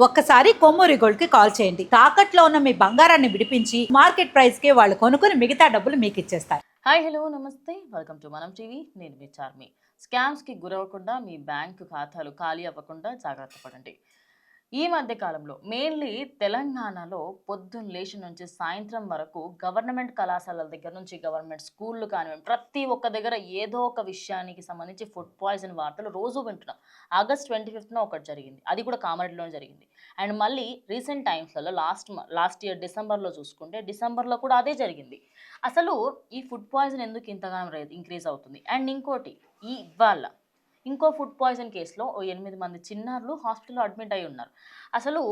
ఒక్కసారి కొమ్మూరి గోల్డ్కి కాల్ చేయండి. తాకట్లో ఉన్న మీ బంగారాన్ని విడిపించి మార్కెట్ ప్రైస్కి వాళ్ళు కొనుక్కుని మిగతా డబ్బులు మీకు ఇచ్చేస్తారు. హాయ్ హలో నమస్తే. Welcome to Manam TV. నేను మీ చార్మి. స్కామ్స్కి గురవ్వకుండా మీ బ్యాంకు ఖాతాలు ఖాళీ అవ్వకుండా జాగ్రత్త పడండి. ఈ మధ్య కాలంలో మెయిన్లీ తెలంగాణలో పొద్దున్న లేచి నుంచి సాయంత్రం వరకు గవర్నమెంట్ కళాశాలల దగ్గర నుంచి గవర్నమెంట్ స్కూళ్ళు కానివ్వండి ప్రతి ఒక్క దగ్గర ఏదో ఒక విషయానికి సంబంధించి ఫుడ్ పాయిజన్ వార్తలు రోజు వింటున్నాం. ఆగస్ట్ ట్వంటీ ఫిఫ్త్న ఒకటి జరిగింది. అది కూడా కామారెడ్డిలోనే జరిగింది. అండ్ మళ్ళీ రీసెంట్ టైమ్స్లలో లాస్ట్ లాస్ట్ ఇయర్ డిసెంబర్లో చూసుకుంటే డిసెంబర్లో కూడా అదే జరిగింది. అసలు ఈ ఫుడ్ పాయిజన్ ఎందుకు ఇంతగానో రే ఇంక్రీజ్ అవుతుంది? అండ్ ఇంకోటి ఈ ఇవాళ ఇంకో ఫుడ్ పాయిజన్ కేసులో ఓ ఎనిమిది మంది చిన్నారులు హాస్పిటల్లో అడ్మిట్ అయి ఉన్నారు. అసలు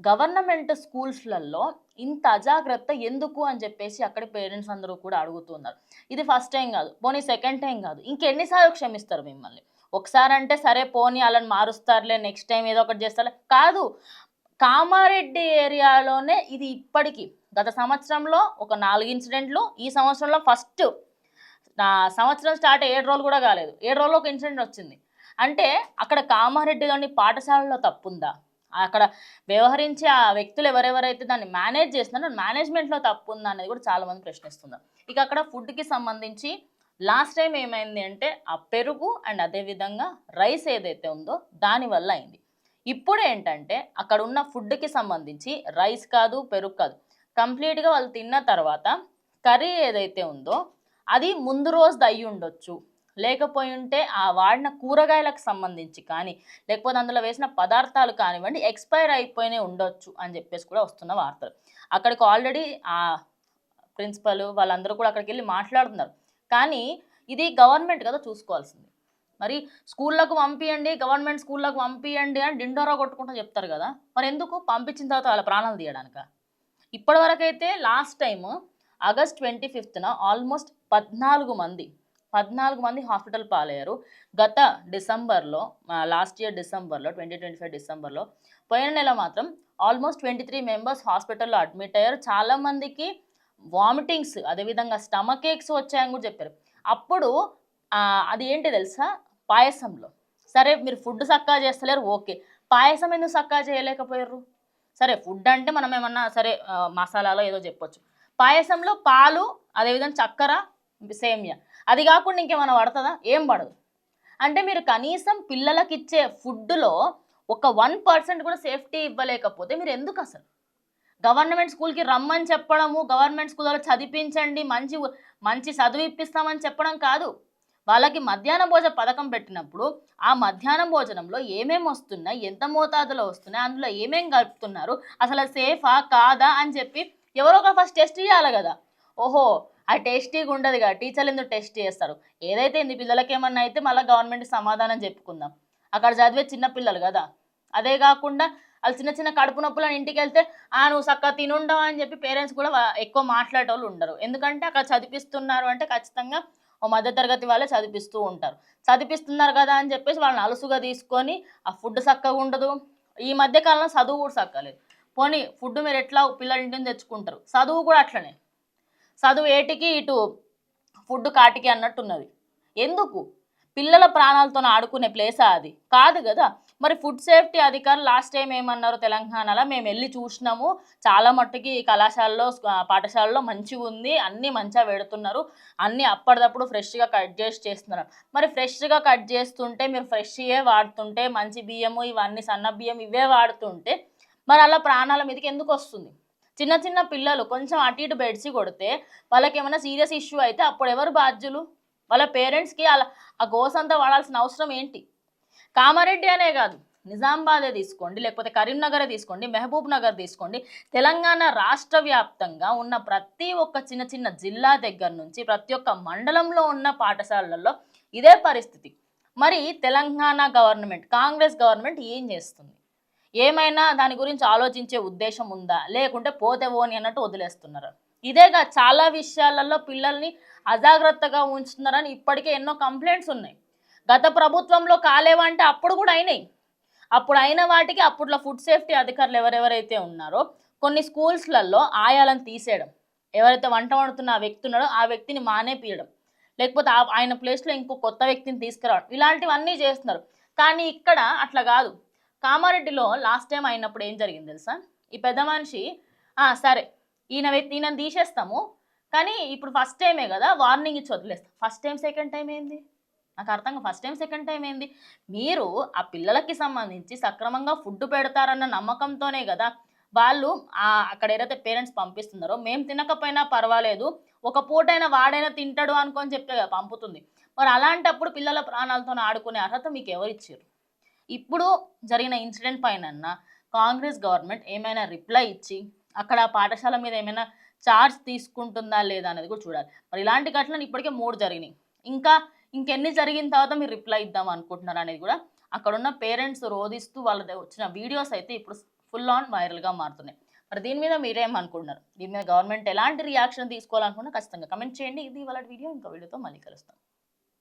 గవర్నమెంట్ స్కూల్స్లలో ఇంత అజాగ్రత్త ఎందుకు అని చెప్పేసి అక్కడ పేరెంట్స్ అందరూ కూడా అడుగుతున్నారు ఇది ఫస్ట్ టైం కాదు పోనీ సెకండ్ టైం కాదు. ఇంకెన్నిసార్లు క్షమిస్తారు మిమ్మల్ని? ఒకసారి అంటే సరే పోనీ వాళ్ళని మారుస్తారులే నెక్స్ట్ టైం ఏదో ఒకటి చేస్తారులే. కాదు కామారెడ్డి ఏరియాలోనే ఇది ఇప్పటికీ గత సంవత్సరంలో ఒక నాలుగు ఇన్సిడెంట్లు ఈ సంవత్సరంలో ఫస్ట్ నా సంవత్సరం స్టార్ట్ ఏడు రోజులు కూడా కాలేదు. ఏడు రోజులు ఒక ఇన్సిడెంట్ వచ్చింది. అంటే అక్కడ కామారెడ్డిలోని పాఠశాలలో తప్పుందా? అక్కడ వ్యవహరించే ఆ వ్యక్తులు ఎవరెవరైతే దాన్ని మేనేజ్ చేస్తున్నారో మేనేజ్మెంట్లో తప్పు ఉందా అనేది కూడా చాలామంది ప్రశ్నిస్తున్నారు. ఇక అక్కడ ఫుడ్కి సంబంధించి లాస్ట్ టైం ఏమైంది అంటే ఆ పెరుగు అండ్ అదేవిధంగా రైస్ ఏదైతే ఉందో దానివల్ల అయింది. ఇప్పుడు ఏంటంటే అక్కడ ఉన్న ఫుడ్కి సంబంధించి రైస్ కాదు పెరుగు కాదు. కంప్లీట్గా వాళ్ళు తిన్న తర్వాత కర్రీ ఏదైతే ఉందో అది ముందు రోజు అయ్యి ఉండొచ్చు. లేకపోయి ఉంటే ఆ వాడిన కూరగాయలకు సంబంధించి కానీ లేకపోతే అందులో వేసిన పదార్థాలు కానివ్వండి ఎక్స్పైర్ అయిపోయినే ఉండొచ్చు అని చెప్పేసి కూడా వస్తున్న వార్తలు. అక్కడికి ఆల్రెడీ ఆ ప్రిన్సిపల్ వాళ్ళందరూ కూడా అక్కడికి వెళ్ళి మాట్లాడుతున్నారు. కానీ ఇది గవర్నమెంట్ కదా చూసుకోవాల్సింది. మరి స్కూళ్ళకు పంపియండి గవర్నమెంట్ స్కూళ్ళకు పంపియండి అని డిండోరా కొట్టుకుంటూ చెప్తారు కదా. మరి ఎందుకు పంపించిన తర్వాత వాళ్ళ ప్రాణాలు తీయడానిక? ఇప్పటివరకైతే లాస్ట్ టైము ఆగస్ట్ ట్వంటీ ఫిఫ్త్న ఆల్మోస్ట్ పద్నాలుగు మంది పద్నాలుగు మంది హాస్పిటల్ పాలయ్యారు. గత డిసెంబర్లో లాస్ట్ ఇయర్ డిసెంబర్లో ట్వంటీ ట్వంటీ ఫైవ్ డిసెంబర్లో పోయిన నెల మాత్రం ఆల్మోస్ట్ ట్వంటీ త్రీ మెంబర్స్ హాస్పిటల్లో అడ్మిట్ అయ్యారు. చాలామందికి వామిటింగ్స్ అదేవిధంగా స్టమక్ ఏక్స్ వచ్చాయని కూడా చెప్పారు. అప్పుడు అది ఏంటి తెలుసా? పాయసంలో. సరే మీరు ఫుడ్ సక్కా చేస్తలేరు ఓకే. పాయసం ఎందుకు సక్కా చేయలేకపోయారు? సరే ఫుడ్ అంటే మనం ఏమన్నా సరే మసాలాలో ఏదో చెప్పొచ్చు. పాయసంలో పాలు అదేవిధంగా చక్కెర సేమియా. అది కాకుండా ఇంకేమైనా పడుతుందా? ఏం పడదు. అంటే మీరు కనీసం పిల్లలకి ఇచ్చే ఫుడ్లో ఒక వన్ పర్సెంట్ కూడా సేఫ్టీ ఇవ్వలేకపోతే మీరు ఎందుకు అసలు? గవర్నమెంట్ స్కూల్కి రమ్మని చెప్పడము గవర్నమెంట్ స్కూల్లో చదివించండి మంచి మంచి చదువు ఇప్పిస్తామని చెప్పడం కాదు. వాళ్ళకి మధ్యాహ్న భోజన పథకం పెట్టినప్పుడు ఆ మధ్యాహ్నం భోజనంలో ఏమేమి వస్తున్నాయి ఎంత మోతాదులో వస్తున్నాయి అందులో ఏమేం కలుపుతున్నారు అసలు సేఫా కాదా అని చెప్పి ఎవరో ఒక ఫస్ట్ టెస్ట్ చేయాలి కదా. ఓహో ఆ టెస్టీగా ఉండదు కదా. టీచర్లు ఎందుకు టెస్ట్ చేస్తారు? ఏదైతే ఇంది పిల్లలకి ఏమన్నా అయితే మళ్ళీ గవర్నమెంట్ సమాధానం చెప్పుకుందాం. అక్కడ చదివే చిన్న పిల్లలు కదా. అదే కాకుండా వాళ్ళు చిన్న చిన్న కడుపు నొప్పులను ఇంటికి వెళ్తే ఆ నువ్వు చక్కగా తినుండవు అని చెప్పి పేరెంట్స్ కూడా ఎక్కువ మాట్లాడేటోళ్ళు ఉండరు. ఎందుకంటే అక్కడ చదివిస్తున్నారు అంటే ఖచ్చితంగా ఓ మధ్యతరగతి వాళ్ళే చదివిస్తూ ఉంటారు. చదివిస్తున్నారు కదా అని చెప్పేసి వాళ్ళని అలుసుగా తీసుకొని ఆ ఫుడ్ చక్కగా ఉండదు. ఈ మధ్య కాలంలో చదువు కూడా చక్కలేదు. పోనీ ఫుడ్ మీరు ఎట్లా పిల్లల ఇంటిని తెచ్చుకుంటారు? చదువు కూడా అట్లనే. చదువు ఏటికి ఇటు ఫుడ్ కాటికి అన్నట్టున్నది. ఎందుకు? పిల్లల ప్రాణాలతో ఆడుకునే ప్లేసా అది. కాదు కదా. మరి ఫుడ్ సేఫ్టీ అధికారులు లాస్ట్ టైం ఏమన్నారు తెలంగాణలో? మేము వెళ్ళి చూసినాము. చాలా మట్టుకి కళాశాలలో పాఠశాలలో మంచిగా ఉంది. అన్నీ మంచిగా పెడుతున్నారు. అన్నీ అప్పటిదప్పుడు ఫ్రెష్గా కట్ చేసి చేస్తున్నారు. మరి ఫ్రెష్గా కట్ చేస్తుంటే మీరు ఫ్రెష్యే వాడుతుంటే మంచి బియ్యము ఇవన్నీ సన్న బియ్యం ఇవే వాడుతుంటే మరి అలా ప్రాణాల మీదకి ఎందుకు వస్తుంది? చిన్న చిన్న పిల్లలు కొంచెం అటు ఇటు బెడ్సి కొడితే వాళ్ళకి ఏమైనా సీరియస్ ఇష్యూ అయితే అప్పుడు ఎవరు బాధ్యులు? వాళ్ళ పేరెంట్స్కి అలా ఆ గోస్ అంతా వాడాల్సిన అవసరం ఏంటి? కామారెడ్డి అనే కాదు నిజామాబాదే తీసుకోండి లేకపోతే కరీంనగరే తీసుకోండి మహబూబ్ నగర్ తీసుకోండి. తెలంగాణ రాష్ట్ర వ్యాప్తంగా ఉన్న ప్రతి ఒక్క చిన్న చిన్న జిల్లా దగ్గర నుంచి ప్రతి ఒక్క మండలంలో ఉన్న పాఠశాలల్లో ఇదే పరిస్థితి. మరి తెలంగాణ గవర్నమెంట్ కాంగ్రెస్ గవర్నమెంట్ ఏం చేస్తుంది? ఏమైనా దాని గురించి ఆలోచించే ఉద్దేశం ఉందా? లేకుంటే పోతే పోని అన్నట్టు వదిలేస్తున్నారు. ఇదేగా చాలా విషయాలలో పిల్లల్ని అజాగ్రత్తగా ఉంచుతున్నారని ఇప్పటికే ఎన్నో కంప్లైంట్స్ ఉన్నాయి. గత ప్రభుత్వంలో కాలేవంటే అప్పుడు కూడా అయినాయి. అప్పుడు అయిన వాటికి అప్పట్లో ఫుడ్ సేఫ్టీ అధికారులు ఎవరెవరైతే ఉన్నారో కొన్ని స్కూల్స్లలో ఆయాలను తీసేయడం ఎవరైతే వంట వండుతున్న ఆ వ్యక్తి ఉన్నాడో ఆ వ్యక్తిని మానేపీయడం లేకపోతే ఆ- ఆయన ప్లేస్లో ఇంకో కొత్త వ్యక్తిని తీసుకురావడం ఇలాంటివన్నీ చేస్తున్నారు. కానీ ఇక్కడ అట్లా కాదు. కామారెడ్డిలో లాస్ట్ టైం అయినప్పుడు ఏం జరిగింది తెలుసా? ఈ పెద్ద మనిషి సరే ఈయన ఈయన తీసేస్తాము కానీ ఇప్పుడు ఫస్ట్ టైమే కదా వార్నింగ్ ఇచ్చి వదిలేస్తాం. ఫస్ట్ టైం సెకండ్ టైం ఏంది? నాకు అర్థంగా ఫస్ట్ టైం సెకండ్ టైం ఏంది? మీరు ఆ పిల్లలకి సంబంధించి సక్రమంగా ఫుడ్ పెడతారన్న నమ్మకంతోనే కదా వాళ్ళు అక్కడ ఏదైతే పేరెంట్స్ పంపిస్తున్నారో మేము తినకపోయినా పర్వాలేదు ఒక పూటైనా వాడైనా తింటాడు అనుకొని చెప్తే కదా పంపుతుంది. మరి అలాంటప్పుడు పిల్లల ప్రాణాలతో ఆడుకునే అర్హత మీకు ఎవరు ఇచ్చారు? ఇప్పుడు జరిగిన ఇన్సిడెంట్ పైన కాంగ్రెస్ గవర్నమెంట్ ఏమైనా రిప్లై ఇచ్చి అక్కడ ఆ పాఠశాల మీద ఏమైనా చార్జ్ తీసుకుంటుందా లేదా అనేది కూడా చూడాలి. మరి ఇలాంటి ఘటనలు ఇప్పటికే మూడు జరిగినాయి. ఇంకా ఇంకెన్ని జరిగిన తర్వాత మీరు రిప్లై ఇద్దాం అనుకుంటున్నారు అనేది కూడా అక్కడ ఉన్న పేరెంట్స్ రోధిస్తూ వాళ్ళ దగ్గర వచ్చిన వీడియోస్ అయితే ఇప్పుడు ఫుల్ ఆన్ వైరల్గా మారుతున్నాయి. మరి దీని మీద మీరేమనుకుంటున్నారు? దీని మీద గవర్నమెంట్ ఎలాంటి రియాక్షన్ తీసుకోవాలనుకున్నా ఖచ్చితంగా కమెంట్ చేయండి. ఇది వాళ్ళ వీడియో. ఇంకా వీడియోతో మళ్ళీ కలుస్తాం.